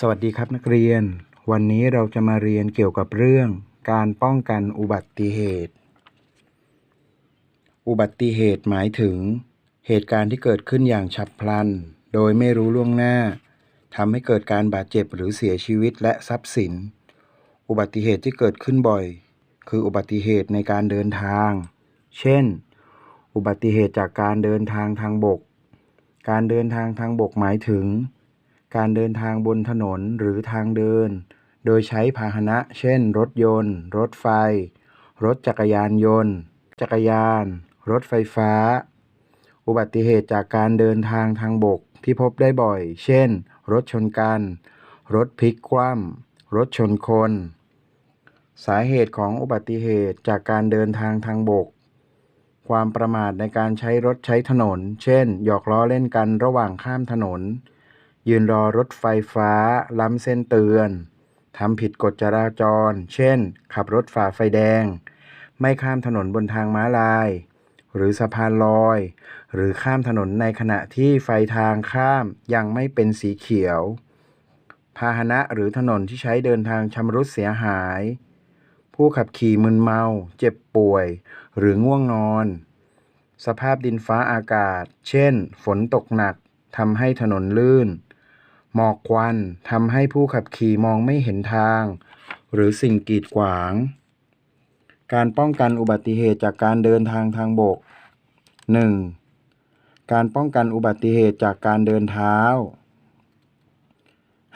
สวัสดีครับนักเรียน วันนี้เราจะมาเรียนเกี่ยวกับเรื่อง การป้องกันอุบัติเหตุ อุบัติเหตุหมายถึง เหตุการณ์ที่เกิดขึ้นอย่างฉับพลัน โดยไม่รู้ล่วงหน้าทำให้เกิดการบาดเจ็บหรือเสียชีวิตและทรัพย์สิน อุบัติเหตุที่เกิดขึ้นบ่อย คืออุบัติเหตุในการเดินทาง เช่น อุบัติเหตุจากการเดินทางทางบก การเดินทางทางบกหมายถึง การเดินทางบนถนนหรือทางเดิน โดยใช้พาหนะ เช่น รถยนต์ รถไฟ รถจักรยานยนต์ จักรยาน รถไฟฟ้า อุบัติเหตุจากการเดินทางทางบกที่พบได้บ่อย เช่น รถชนกัน รถพลิกคว่ำรถชนคน สาเหตุของอุบัติเหตุจากการเดินทางทางบก ความประมาทในการใช้รถใช้ถนน เช่น หยอกล้อเล่นกันระหว่างข้ามถนน ยืนรอรถไฟฟ้า ล้ำเส้นเตือน ทำผิดกฎจราจร เช่น ขับรถฝ่าไฟแดง ไม่ข้ามถนนบนทางม้าลาย หรือสะพานลอย หรือข้ามถนนในขณะที่ไฟทางข้ามยังไม่เป็นสีเขียว พาหนะหรือถนนที่ใช้เดินทางชำรุดเสียหาย ผู้ขับขี่มึนเมา เจ็บป่วย หรือง่วงนอน สภาพดินฟ้าอากาศ เช่น ฝนตกหนักทำให้ถนนลื่น หมอกควันทำให้ผู้ขับขี่มองไม่เห็นทาง หรือสิ่งกีดขวาง การป้องกันอุบัติเหตุจากการเดินทางทางบก 1. การป้องกันอุบัติเหตุจากการเดินเท้า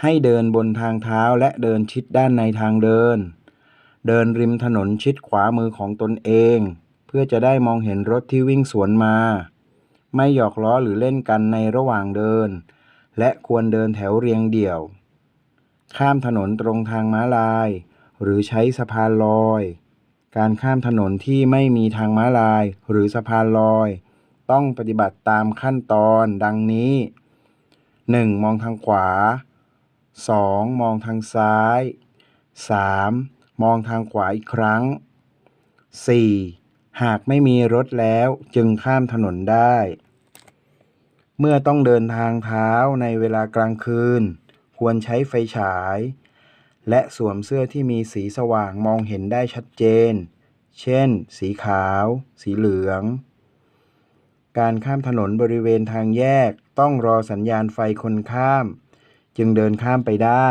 ให้เดินบนทางเท้าและเดินชิดด้านในทางเดิน เดินริมถนนชิดขวามือของตนเอง เพื่อจะได้มองเห็นรถที่วิ่งสวนมา ไม่หยอกล้อหรือเล่นกันในระหว่างเดิน และควรเดินแถวเรียงเดี่ยว ข้ามถนนตรงทางม้าลาย หรือใช้สะพานลอย การข้ามถนนที่ไม่มีทางม้าลาย หรือสะพานลอย ต้องปฏิบัติตามขั้นตอนดังนี้ 1. มองทางขวา 2. มองทางซ้าย 3. มองทางขวาอีกครั้ง 4. หากไม่มีรถแล้วจึงข้ามถนนได้ เมื่อต้องเดินทางเท้าในเวลากลางคืน ควรใช้ไฟฉาย และสวมเสื้อที่มีสีสว่างมองเห็นได้ชัดเจน เช่น สีขาว สีเหลือง การข้ามถนนบริเวณทางแยกต้องรอสัญญาณไฟคนข้าม จึงเดินข้ามไปได้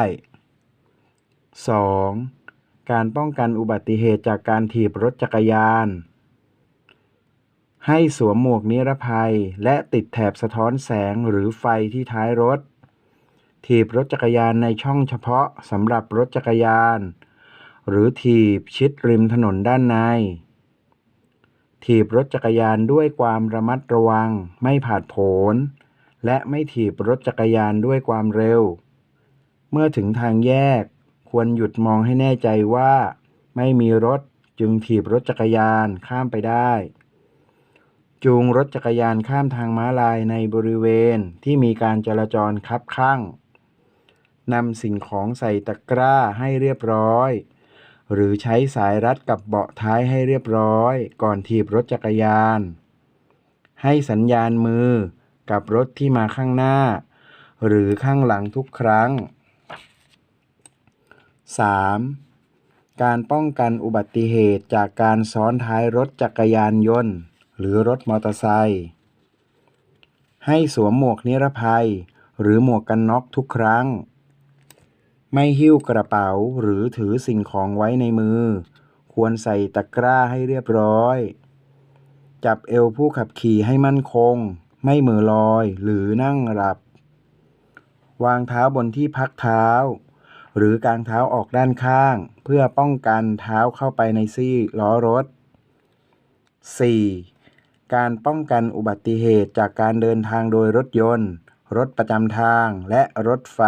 2. การป้องกันอุบัติเหตุจากการถีบรถจักรยาน ให้สวมหมวกนิรภัย และติดแถบสะท้อนแสงหรือไฟที่ท้ายรถ ถีบรถจักรยานในช่องเฉพาะสำหรับรถจักรยาน หรือถีบชิดริมถนนด้านใน ถีบรถจักรยานด้วยความระมัดระวัง ไม่ผาดโผน และไม่ถีบรถจักรยานด้วยความเร็ว เมื่อถึงทางแยกควรหยุดมองให้แน่ใจว่า ไม่มีรถจึงถีบรถจักรยานข้ามไปได้ จูงรถจักรยานข้ามทางม้าลายในบริเวณที่มีการจราจรคับข้างนำสิ่งของใส่ตะกร้าให้เรียบร้อย หรือใช้สายรัดกับเบาะท้ายให้เรียบร้อย ก่อนถีบรถจักรยาน ให้สัญญาณมือกับรถที่มาข้างหน้า หรือข้างหลังทุกครั้ง 3. การป้องกันอุบัติเหตุจากการซ้อนท้ายรถจักรยานยนต์ หรือรถมอเตอร์ไซค์ให้สวมหมวกนิรภัย หรือหมวกกันน็อกทุกครั้ง ไม่หิ้วกระเป๋าหรือถือสิ่งของไว้ในมือ ควรใส่ตะกร้าให้เรียบร้อย จับเอวผู้ขับขี่ให้มั่นคง ไม่มือลอยหรือนั่งหลับ วางเท้าบนที่พักเท้า หรือกางเท้าออกด้านข้าง เพื่อป้องกันเท้าเข้าไปในซี่ล้อรถ 4. การป้องกันอุบัติเหตุจากการเดินทางโดยรถยนต์ รถประจำทาง และรถไฟ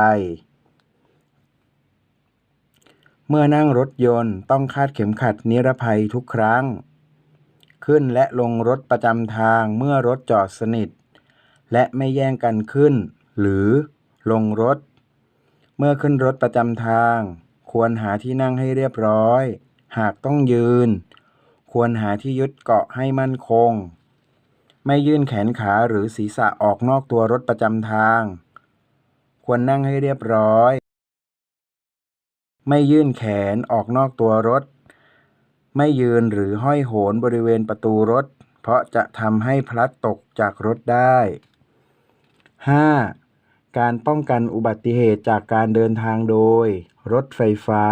เมื่อนั่งรถยนต์ต้องคาดเข็มขัดนิรภัยทุกครั้ง ขึ้นและลงรถประจำทางเมื่อรถจอดสนิท และไม่แย่งกันขึ้น หรือลงรถ เมื่อขึ้นรถประจำทาง ควรหาที่นั่งให้เรียบร้อย หากต้องยืน ควรหาที่ยึดเกาะให้มั่นคง ไม่ยื่นแขนขาหรือศีรษะออกนอกตัวรถประจำทาง ควรนั่งให้เรียบร้อย ไม่ยื่นแขนออกนอกตัวรถ ไม่ยืนหรือห้อยโหนบริเวณประตูรถ เพราะจะทำให้พลัดตกจากรถได้ 5. การป้องกันอุบัติเหตุจากการเดินทางโดย รถไฟฟ้า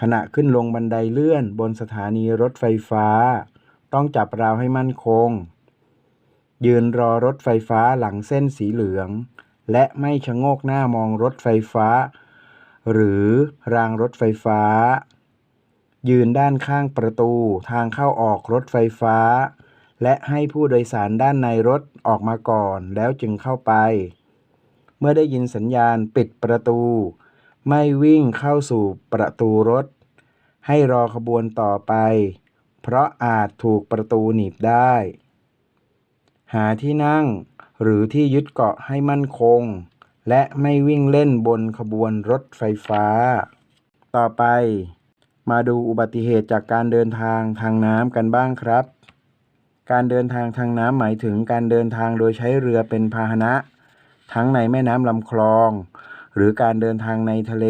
ขณะขึ้นลงบันไดเลื่อนบนสถานีรถไฟฟ้า ต้องจับราวให้มั่นคง ยืนรอรถไฟฟ้าหลังเส้นสีเหลือง และไม่ชะโงกหน้ามองรถไฟฟ้า หรือรางรถไฟฟ้า ยืนด้านข้างประตูทางเข้าออกรถไฟฟ้า และให้ผู้โดยสารด้านในรถออกมาก่อนแล้วจึงเข้าไป เมื่อได้ยินสัญญาณปิดประตู ไม่วิ่งเข้าสู่ประตูรถ ให้รอขบวนต่อไป เพราะอาจถูกประตูหนีบได้ หาที่นั่งหรือที่ยึดเกาะให้มั่นคง และไม่วิ่งเล่นบนขบวนรถไฟฟ้า ต่อไป มาดูอุบัติเหตุจากการเดินทางทางน้ำกันบ้างครับ การเดินทางทางน้ำหมายถึงการเดินทางโดยใช้เรือเป็นพาหนะ ทั้งในแม่น้ำลำคลอง หรือการเดินทางในทะเล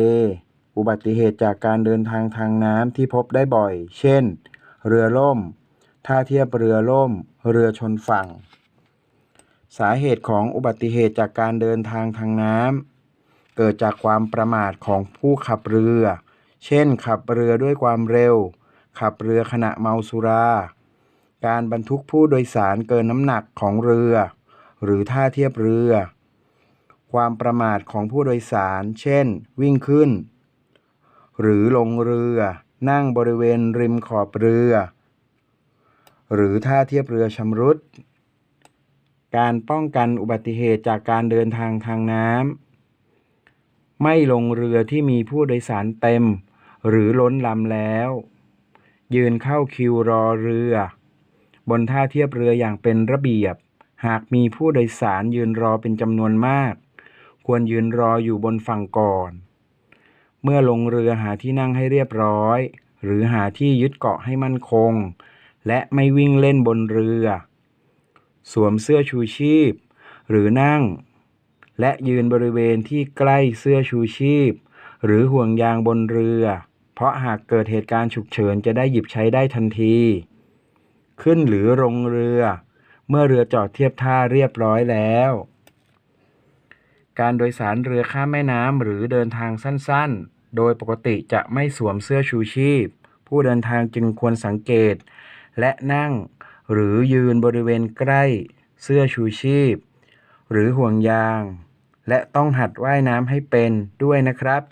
อุบัติเหตุจากการเดินทางทางน้ำที่พบได้บ่อย เช่น เรือล่ม ท่าเทียบเรือล่ม เรือชนฝั่ง สาเหตุของอุบัติเหตุจากการเดินทางทางน้ำเกิดจากความประมาทของผู้ขับเรือ เช่น ขับเรือด้วยความเร็ว ขับเรือขณะเมาสุรา การบรรทุกผู้โดยสารเกินน้ำหนักของเรือ หรือท่าเทียบเรือ ความประมาทของผู้โดยสาร เช่น วิ่งขึ้น หรือลงเรือ นั่งบริเวณริมขอบเรือ หรือท่าเทียบเรือชำรุด การป้องกันอุบัติเหตุจากการเดินทางทางน้ำไม่ลงเรือที่มีผู้โดยสารเต็ม หรือล้นลำแล้ว ยืนเข้าคิวรอเรือ บนท่าเทียบเรืออย่างเป็นระเบียบ หากมีผู้โดยสารยืนรอเป็นจำนวนมาก ควรยืนรออยู่บนฝั่งก่อน เมื่อลงเรือหาที่นั่งให้เรียบร้อย หรือหาที่ยึดเกาะให้มั่นคง และไม่วิ่งเล่นบนเรือ สวมเสื้อชูชีพ หรือนั่ง และยืนบริเวณที่ใกล้เสื้อชูชีพ หรือห่วงยางบนเรือ เพราะหากเกิดเหตุการณ์ฉุกเฉินจะได้หยิบใช้ได้ทันที ขึ้นหรือลงเรือ เมื่อเรือจอดเทียบท่าเรียบร้อยแล้ว การโดยสารเรือข้ามแม่น้ำหรือเดินทางสั้นๆ โดยปกติจะไม่สวมเสื้อชูชีพ ผู้เดินทางจึงควรสังเกต และนั่งหรือยืนบริเวณใกล้เสื้อชูชีพ หรือห่วงยาง และต้องหัดว่ายน้ำให้เป็นด้วยนะครับ